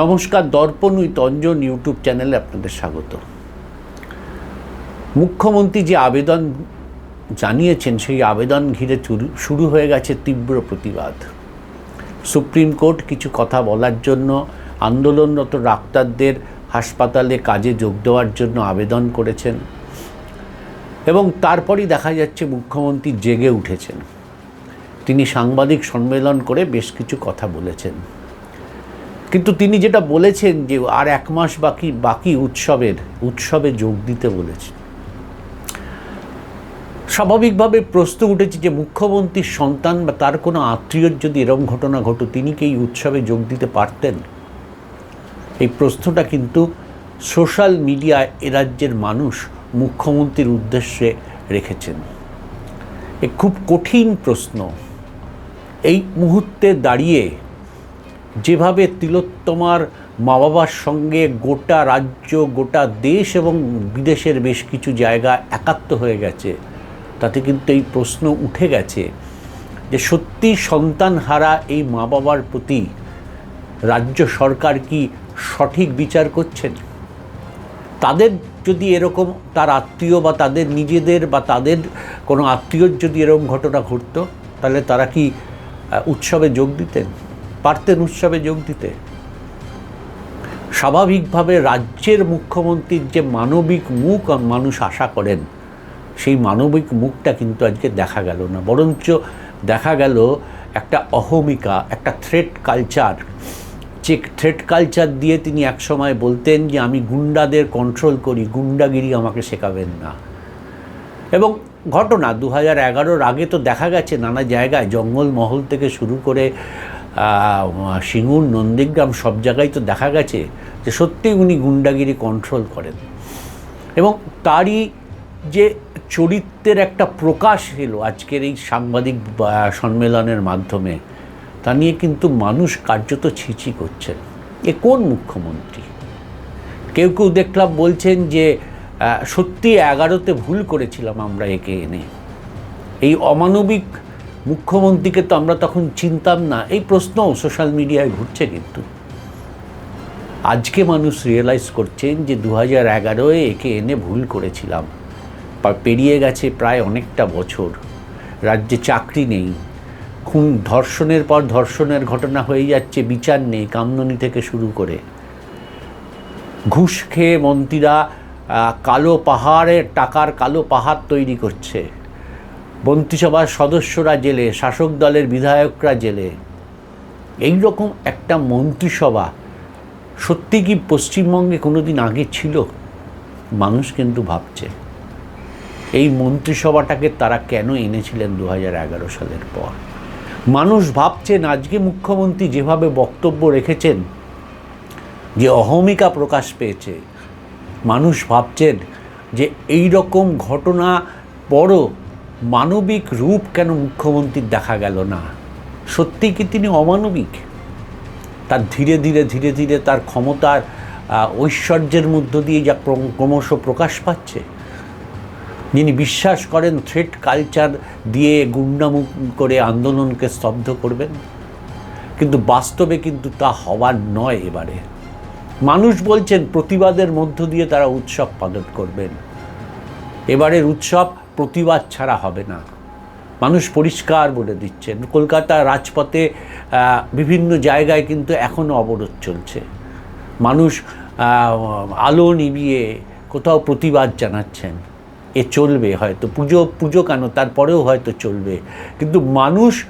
নমস্কার, দর্পণ with Anjan YouTube চ্যানেলে আপনাদের স্বাগত। মুখ্যমন্ত্রী যে আবেদন জানিয়েছেন, সেই আবেদন ঘিরে শুরু হয়ে গেছে তীব্র প্রতিবাদ। সুপ্রিম কোর্ট কিছু কথা বলার জন্য, আন্দোলনরত ডাক্তারদের হাসপাতালে কাজে যোগ দেওয়ার জন্য আবেদন করেছেন এবং তারপরই দেখা যাচ্ছে মুখ্যমন্ত্রী জেগে উঠেছেন। তিনি সাংবাদিক সম্মেলন করে বেশ কিছু কথা বলেছেন। কিন্তু তিনি যেটা বলেছেন যে আর এক মাস বাকি বাকি উৎসবের, উৎসবে যোগ দিতে বলেছেন। স্বাভাবিকভাবে প্রশ্ন উঠেছে যে মুখ্যমন্ত্রীর সন্তান বা তার কোনো আত্মীয়র যদি এরম ঘটনা ঘটো, তিনি কি এই উৎসবে যোগ দিতে পারতেন? এই প্রশ্নটা কিন্তু সোশ্যাল মিডিয়ায় এ রাজ্যের মানুষ মুখ্যমন্ত্রীর উদ্দেশ্যে রেখেছেন। এ খুব কঠিন প্রশ্ন। এই মুহূর্তে দাঁড়িয়ে যেভাবে তিলোত্তমার মা বাবার সঙ্গে গোটা রাজ্য, গোটা দেশ এবং বিদেশের বেশ কিছু জায়গা একাত্ম হয়ে গেছে, তাতে কিন্তু এই প্রশ্ন উঠে গেছে যে সত্যি সন্তান হারা এই মা বাবার প্রতি রাজ্য সরকার কি সঠিক বিচার করছেন? তাদের যদি এরকম, তার আত্মীয় বা তাদের নিজেদের বা তাদের কোনো আত্মীয়র যদি এরকম ঘটনা ঘটতো, তাহলে তারা কি উৎসবে যোগ দিতেন? পারতেন উৎসবে যোগ দিতে। স্বাভাবিকভাবে রাজ্যের মুখ্যমন্ত্রীর যে মানবিক মুখ মানুষ আশা করেন, সেই মানবিক মুখটা কিন্তু আজকে দেখা গেল না। বরঞ্চ দেখা গেল একটা অহমিকা, একটা থ্রেট কালচার যে থ্রেট কালচার দিয়ে তিনি একসময় বলতেন যে, আমি গুন্ডাদের কন্ট্রোল করি, গুন্ডাগিরি আমাকে শেখাবেন না। এবং ঘটনা দু হাজার আগে তো দেখা গেছে নানা জায়গায় জঙ্গলমহল থেকে শুরু করে সিঙ্গুর, নন্দীগ্রাম সব জায়গায় তো দেখা গেছে যে সত্যি উনি গুন্ডাগিরি কন্ট্রোল করেন। এবং তারই যে চরিত্রের একটা প্রকাশ এলো আজকের এই সাংবাদিক সম্মেলনের মাধ্যমে, তা নিয়ে কিন্তু মানুষ কার্যত ছিচি করছেন। এ কোন মুখ্যমন্ত্রী? কেউ কেউ দেখলাম বলছেন যে সত্যি এগারোতে ভুল করেছিলাম আমরা একে এনে। এই অমানবিক মুখ্যমন্ত্রীকে তো আমরা তখন চিনতাম না। এই প্রশ্নও সোশ্যাল মিডিয়ায় ঘুরছে কিন্তু। আজকে মানুষ রিয়েলাইজ করছেন যে দু হাজার এগারোয় একে এনে ভুল করেছিলাম। পেরিয়ে গেছে প্রায় অনেকটা বছর। রাজ্যে চাকরি নেই। খুন, ধর্ষণের পর ধর্ষণের ঘটনা হয়ে যাচ্ছে, বিচার নেই, কামদনি থেকে শুরু করে। ঘুষ খেয়ে মন্ত্রীরা কালো পাহাড়ের, টাকার কালো পাহাড় তৈরি করছে। মন্ত্রিসভার সদস্যরা জেলে, শাসক দলের বিধায়করা জেলে। এই রকম একটা মন্ত্রিসভা সত্যি কি পশ্চিমবঙ্গে কোনোদিন আগে ছিল? মানুষ কিন্তু ভাবছে। এই মন্ত্রিসভাটাকে তারা কেন এনেছিলেন দু হাজার এগারো সালের পর? মানুষ ভাবছেন, আজকে মুখ্যমন্ত্রী যেভাবে বক্তব্য রেখেছেন, যে অহমিকা প্রকাশ পেয়েছে, মানুষ ভাবছেন যে এই রকম ঘটনা পরও মানবিক রূপ কেন মুখ্যমন্ত্রীর দেখা গেল না? সত্যি কি তিনি অমানবিক? তার ধীরে ধীরে ধীরে ধীরে তার ক্ষমতার ঐশ্বর্যের মধ্য দিয়ে যা ক্রমশ প্রকাশ পাচ্ছে। যিনি বিশ্বাস করেন থ্রেট কালচার দিয়ে গুন্ডামুখ করে আন্দোলনকে স্তব্ধ করবেন। কিন্তু বাস্তবে কিন্তু তা হওয়ার নয় এবারে। মানুষ বলছেন প্রতিবাদের মধ্য দিয়ে তারা উৎসব পালন করবেন। এবারের উৎসব প্রতিবাদ ছাড়া হবে না। মানুষ পরিষ্কার বলে দিচ্ছেন। কলকাতা রাজপথে বিভিন্ন জায়গায় কিন্তু এখনও অবরোধ চলছে। মানুষ আলো নিবিয়ে কোথাও প্রতিবাদ জানাচ্ছেন। এ চলবে হয়তো। পুজো পুজো কেন? তারপরেও হয়তো চলবে। কিন্তু মানুষ,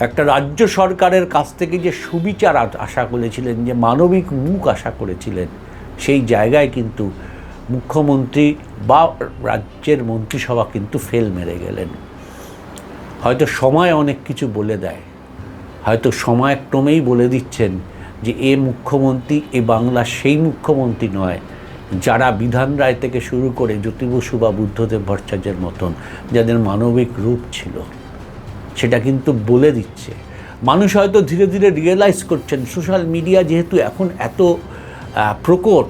একটা রাজ্য সরকারের কাছ থেকে যে সুবিচার আশা করেছিলেন, যে মানবিক মুখ আশা করেছিলেন, সেই জায়গায় কিন্তু মুখ্যমন্ত্রী বা রাজ্যের মন্ত্রিসভা কিন্তু ফেল মেরে গেলেন। হয়তো সময় অনেক কিছু বলে দেয়। হয়তো সময় ক্রমেই বলে দিচ্ছেন যে এ মুখ্যমন্ত্রী, এ বাংলার সেই মুখ্যমন্ত্রী নয়, যারা বিধান রায় থেকে শুরু করে জ্যোতি বসু বা বুদ্ধদেব ভট্টাচার্যের মতন, যাদের মানবিক রূপ ছিল। সেটা কিন্তু বলে দিচ্ছে। মানুষ হয়তো ধীরে ধীরে রিয়েলাইজ করছেন সোশ্যাল মিডিয়া যেহেতু এখন এত প্রকট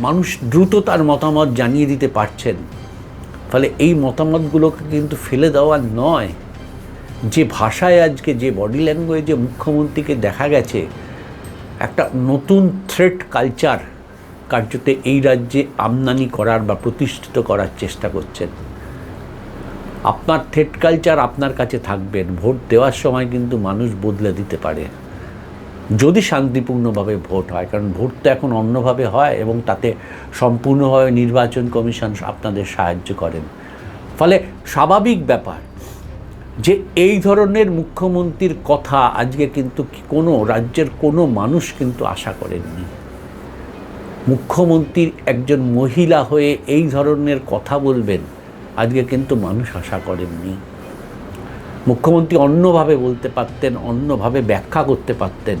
মানুষ দ্রুত তার মতামত জানিয়ে দিতে পারছেন। ফলে এই মতামতগুলোকে কিন্তু ফেলে দেওয়া নয়। যে ভাষায় আজকে যে বডি ল্যাঙ্গুয়েজে মুখ্যমন্ত্রীকে দেখা গেছে, একটা নতুন থ্রেট কালচার কার্যতে এই রাজ্যে আমদানি করার বা প্রতিষ্ঠিত করার চেষ্টা করছেন। আপনার থ্রেট কালচার আপনার কাছে থাকবেন ভোট দেওয়ার সময় কিন্তু মানুষ বদলে দিতে পারে। যদি শান্তিপূর্ণভাবে ভোট হয়, কারণ ভোট তো এখন অন্যভাবে হয় এবং তাতে সম্পূর্ণভাবে নির্বাচন কমিশন আপনাদের সাহায্য করেন। ফলে স্বাভাবিক ব্যাপার যে এই ধরনের মুখ্যমন্ত্রীর কথা আজকে কিন্তু কোনো রাজ্যের কোনো মানুষ কিন্তু আশা করেননি। মুখ্যমন্ত্রীর একজন মহিলা হয়ে এই ধরনের কথা বলবেন, আজকে কিন্তু মানুষ আশা করেননি। মুখ্যমন্ত্রী অন্যভাবে বলতে পারতেন, অন্যভাবে ব্যাখ্যা করতে পারতেন।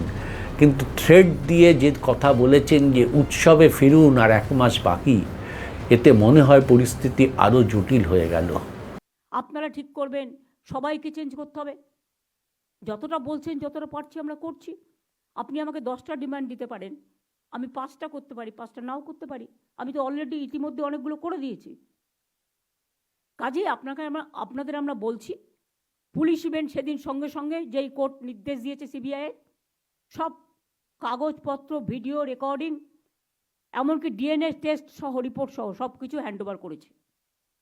কিন্তু থ্রেড দিয়ে যে কথা বলেছেন যে উৎসবে ফিরুন আর এক মাস বাকি, এতে মনে হয় পরিস্থিতি আরও জটিল হয়ে গেল। আপনারা ঠিক করবেন, সবাইকে চেঞ্জ করতে হবে। যতটা বলছেন, যতটা পারছি আমরা করছি। আপনি আমাকে দশটা ডিমান্ড দিতে পারেন। আমি পাঁচটা করতে পারি, পাঁচটা নাও করতে পারি। আমি তো অলরেডি ইতিমধ্যে অনেকগুলো করে দিয়েছি। কাজেই আপনাকে আমরা, আপনাদের আমরা বলছি পুলিশ ইভেন্ট সেদিন সঙ্গে সঙ্গে যেই কোর্ট নির্দেশ দিয়েছে সিবিআই সব কাগজপত্র ভিডিও রেকর্ডিং এমনকি ডিএনএ টেস্ট সহ রিপোর্ট সহ সব কিছু হ্যান্ডওভার করেছে।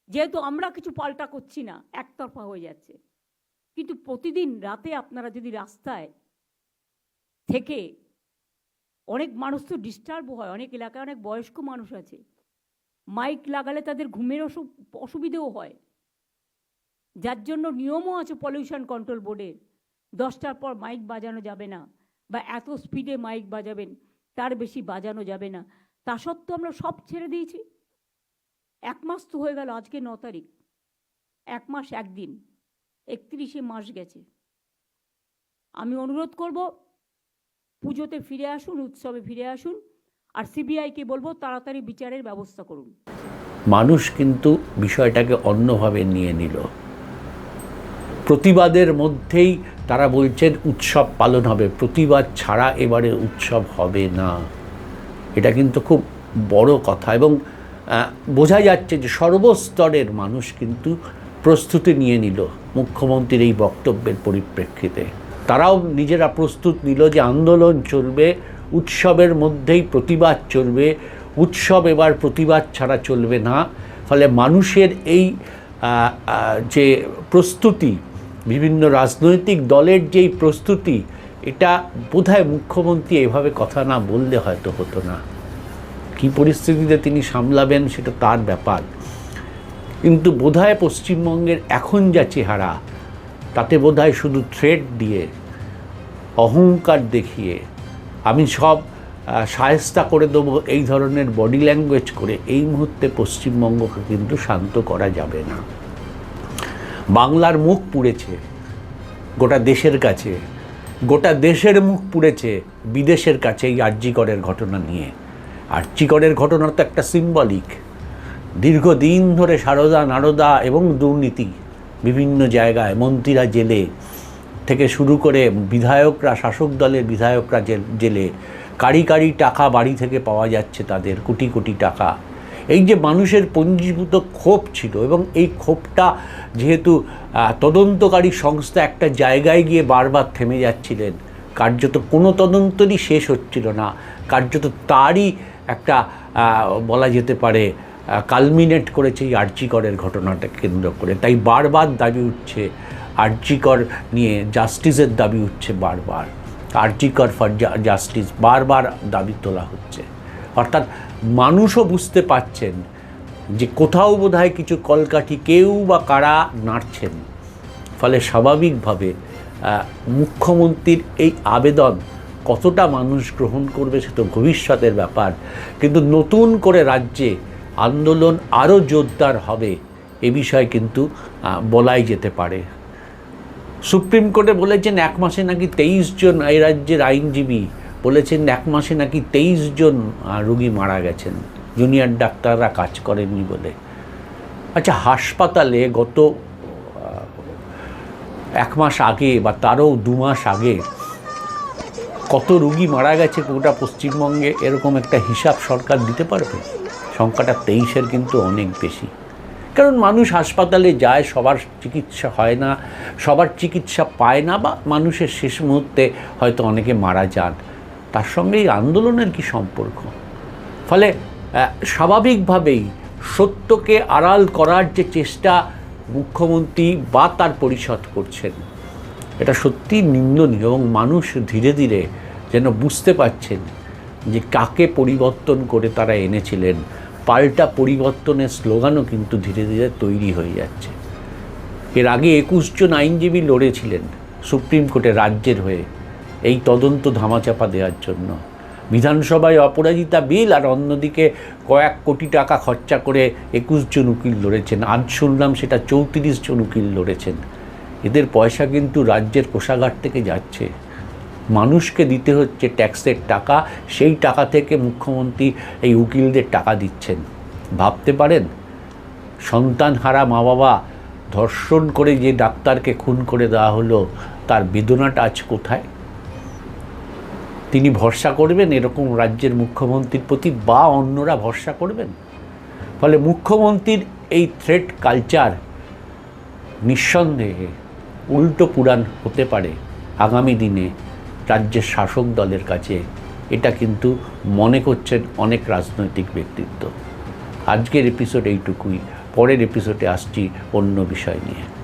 যেহেতু আমরা কিছু পাল্টা করছি না, একতরফা হয়ে যাচ্ছে। কিন্তু প্রতিদিন রাতে আপনারা যদি রাস্তায় থেকে অনেক মানুষ তো ডিস্টার্ব হয়, অনেক এলাকায় অনেক বয়স্ক মানুষ আছে মাইক লাগালে তাদের ঘুমের অসু- অসুবিধেও হয়। যার জন্য নিয়মও আছে পলিউশন কন্ট্রোল বোর্ডের দশটার পর মাইক বাজানো যাবে না বা এত স্পিডে মাইক বাজাবেন, তার বেশি বাজানো যাবে না। তা সত্ত্বেও আমরা সব ছেড়ে দিয়েছি। এক মাস তো হয়ে গেল, আজকে ন তারিখ। এক মাস একদিন। একত্রিশে মাস গেছে। আমি অনুরোধ করব, পুজোতে ফিরে আসুন, উৎসবে ফিরে আসুন, আর সিবিআইকে বলব, তাড়াতাড়ি বিচারের ব্যবস্থা করুন। মানুষ কিন্তু বিষয়টাকে অন্যভাবে নিয়ে নিল। প্রতিবাদের মধ্যেই তারা বলছেন, উৎসব পালন হবে। প্রতিবাদ ছাড়া এবারে উৎসব হবে না। এটা কিন্তু খুব বড় কথা এবং বোঝা যাচ্ছে যে সর্বস্তরের মানুষ কিন্তু প্রস্তুতি নিয়ে নিল মুখ্যমন্ত্রীর এই বক্তব্যের পরিপ্রেক্ষিতে। তারাও নিজেরা প্রস্তুত নিল যে আন্দোলন চলবে, উৎসবের মধ্যেই প্রতিবাদ চলবে, উৎসব এবার প্রতিবাদ ছাড়া চলবে না। ফলে মানুষের এই যে প্রস্তুতি বিভিন্ন রাজনৈতিক দলের যেই প্রস্তুতি, এটা বোধহয় মুখ্যমন্ত্রী এভাবে কথা না বললে হয়তো হতো না। কী পরিস্থিতিতে তিনি সামলাবেন সেটা তার ব্যাপার। কিন্তু বোধহয় পশ্চিমবঙ্গের এখন যা চেহারা, তাতে বোধহয় শুধু থ্রেড দিয়ে, অহংকার দেখিয়ে, আমি সব সায়স্তা করে দেবো এই ধরনের বডি ল্যাঙ্গুয়েজ করে এই মুহূর্তে পশ্চিমবঙ্গকে কিন্তু শান্ত করা যাবে না। বাংলার মুখ পুড়েছে, গোটা দেশের কাছে, গোটা দেশের মুখ পুড়েছে বিদেশের কাছে এই আর্যিকরের ঘটনা নিয়ে। আর্যিকরের ঘটনা তো একটা সিম্বলিক দীর্ঘদিন ধরে সারদা, নারদা এবং দুর্নীতি বিভিন্ন জায়গায় মন্ত্রীরা জেলে থেকে শুরু করে বিধায়করা, শাসক দলের বিধায়করা জেল- কারি কারি টাকা বাড়ি থেকে পাওয়া যাচ্ছে তাদের, কোটি কোটি টাকা। এই যে মানুষের পঞ্জীভূত ক্ষোভ ছিল এবং এই ক্ষোভটা যেহেতু তদন্তকারী সংস্থা একটা জায়গায় গিয়ে বারবার থেমে যাচ্ছিলেন, কার্যত কোনো তদন্তরই শেষ হচ্ছিল না, কার্যত তারই একটা বলা যেতে পারে কালমিনেট করেছে এই আর্যিকরের ঘটনাটা কেন্দ্র করে। তাই বারবার দাবি উঠছে আর্যিকর নিয়ে জাস্টিসের দাবি উঠছে বারবার। আর্যিকর ফর জাস্টিস বারবার দাবি তোলা হচ্ছে। অর্থাৎ মানুষও বুঝতে পারছেন যে কোথাও বোধহয় কিছু কলকাঠি কেউ বা কারা নাড়ছেন। ফলে স্বাভাবিকভাবে মুখ্যমন্ত্রীর এই আবেদন কতটা মানুষ গ্রহণ করবে সে তো ভবিষ্যতের ব্যাপার। কিন্তু নতুন করে রাজ্যে আন্দোলন আরও জোরদার হবে এ বিষয়ে কিন্তু বলাই যেতে পারে। সুপ্রিম কোর্টে বলেছেন, এক মাসে নাকি তেইশ জন এই রাজ্যের আইনজীবী বলেছেন এক মাসে নাকি তেইশ জন রুগী মারা গেছেন। জুনিয়র ডাক্তাররা কাজ করেননি বলে। আচ্ছা হাসপাতালে গত এক মাস আগে বা তারও দু মাস আগে কত রুগী মারা গেছে গোটা পশ্চিমবঙ্গে, এরকম একটা হিসাব সরকার দিতে পারবে? সংখ্যাটা তেইশের কিন্তু অনেক বেশি। কারণ মানুষ হাসপাতালে যায়, সবার চিকিৎসা হয় না, সবার চিকিৎসা পায় না বা মানুষের শেষ মুহূর্তে হয়তো অনেকে মারা যান। তার সঙ্গে এই আন্দোলনের কি সম্পর্ক? ফলে স্বাভাবিকভাবেই সত্যকে আড়াল করার যে চেষ্টা মুখ্যমন্ত্রী বা তার পরিষদ করছেন, এটা সত্যি নিন্দনীয় এবং মানুষ ধীরে ধীরে যেন বুঝতে পারছেন যে কাকে পরিবর্তন করে তারা এনেছিলেন, পাল্টা পরিবর্তনের স্লোগানও কিন্তু ধীরে ধীরে তৈরি হয়ে যাচ্ছে। এর আগে একুশ জন আইনজীবী লড়েছিলেন সুপ্রিম কোর্টে রাজ্যের হয়ে। এই তদন্ত ধামাচাপা দেওয়ার জন্য। বিধানসভায় অপরাজিতা বিল আর অন্যদিকে কয়েক কোটি টাকা খরচা করে একুশ জন উকিল লড়েছেন। আজ শুনলাম সেটা চৌত্রিশ জন উকিল লড়েছেন। এদের পয়সা কিন্তু রাজ্যের কোষাগার থেকে যাচ্ছে। মানুষকে দিতে হচ্ছে ট্যাক্সের টাকা, সেই টাকা থেকে মুখ্যমন্ত্রী এই উকিলদের টাকা দিচ্ছেন। ভাবতে পারেন? সন্তান হারা মা বাবা ধর্ষণ করে যে ডাক্তারকে খুন করে দেওয়া হলো, তার বেদনাটা আজ কোথায়? তিনি ভরসা করবেন এরকম রাজ্যের মুখ্যমন্ত্রীর প্রতি বা অন্যরা ভরসা করবেন? ফলে মুখ্যমন্ত্রীর এই থ্রেট কালচার নিঃসন্দেহে উল্টো পুরাণ হতে পারে। আগামী দিনে রাজ্যের শাসক দলের কাছে এটা কিন্তু মনে করছেন অনেক রাজনৈতিক ব্যক্তিত্ব। আজকের এপিসোড এইটুকুই। পরের এপিসোডে আসছি অন্য বিষয় নিয়ে।